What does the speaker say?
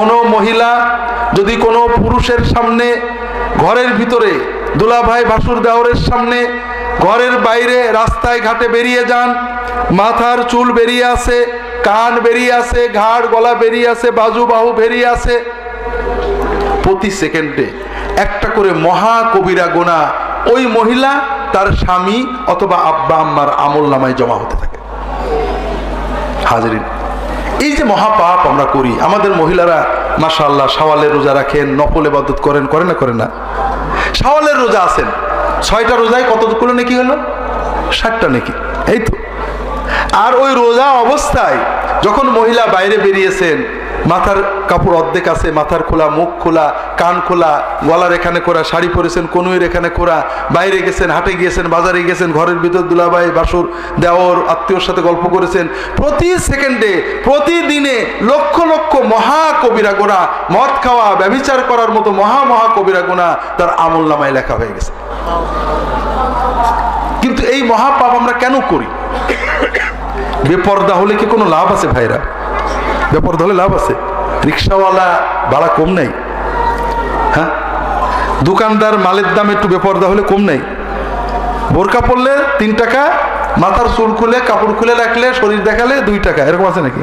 কোনো মহিলা যদি কোনো পুরুষের সামনে ঘরের ভিতরে দুলাভাই ভাসুর দেওরের সামনে ঘরের বাইরে রাস্তায় ঘাটে বেরিয়ে যান, মাথার চুল বেরিয়ে আসে, কান বেরিয়ে আসে, ঘাড়, গলা বেরিয়ে আসে, বাজু বাহু বেরিয়ে আসে, প্রতি সেকেন্ডে একটা করে মহা কবিরা গোনা ওই মহিলা তার স্বামী অথবা আব্বা, আম্মার আমল নামায় জমা হতে থাকে। হাজরিন। এই যে মহাপাপ আমরা করি, আমাদের মহিলারা মাসা আল্লাহ সওয়ালের রোজা রাখেন নকল এবাদত করেন, করে না করে না? সাওয়ালের রোজা আছেন, ছয়টা রোজায় কতগুলো নাকি হলো? ষাটটা নাকি, এই তো। আর ওই রোজা অবস্থায় যখন মহিলা বাইরে বেরিয়েছেন মাথার কাপড় অর্ধেক আছে, মাথার খোলা, মুখ খোলা, কান খোলা, গলার এখানে করা শাড়ি পরেছেন, কনুইয়ের এখানে করা বাইরে গেছেন, হাটে গিয়েছেন, বাজারে গেছেন, ঘরের ভিতর দুলাভাই, বাসুর, দেওর, আত্মীয়র সাথে গল্প করেছেন। প্রতি সেকেন্ডে, প্রতিদিনে লক্ষ লক্ষ মহা কবিরা গোনা, মদ খাওয়া, ব্যভিচার করার মতো মহা মহা কবিরা গোনা তার আমল নামায় লেখা হয়ে গেছে। কিন্তু এই মহাপাপ আমরা কেন করি? বেপর্দা হলে কি কোনো লাভ আছে ভাইরা? বেপর্দা ধরে লাভ আছে। রিক্সাওয়ালা ভাড়া কম নেই। হ্যাঁ? দোকানদার মালের দাম একটু বেপর্দা হলে কম নেই। বোরকা পড়লে তিন টাকা, মাথার চুল খুলে, কাপড় খুলে রাখলে, শরীর দেখালে দুই টাকা। এরকম আছে নাকি?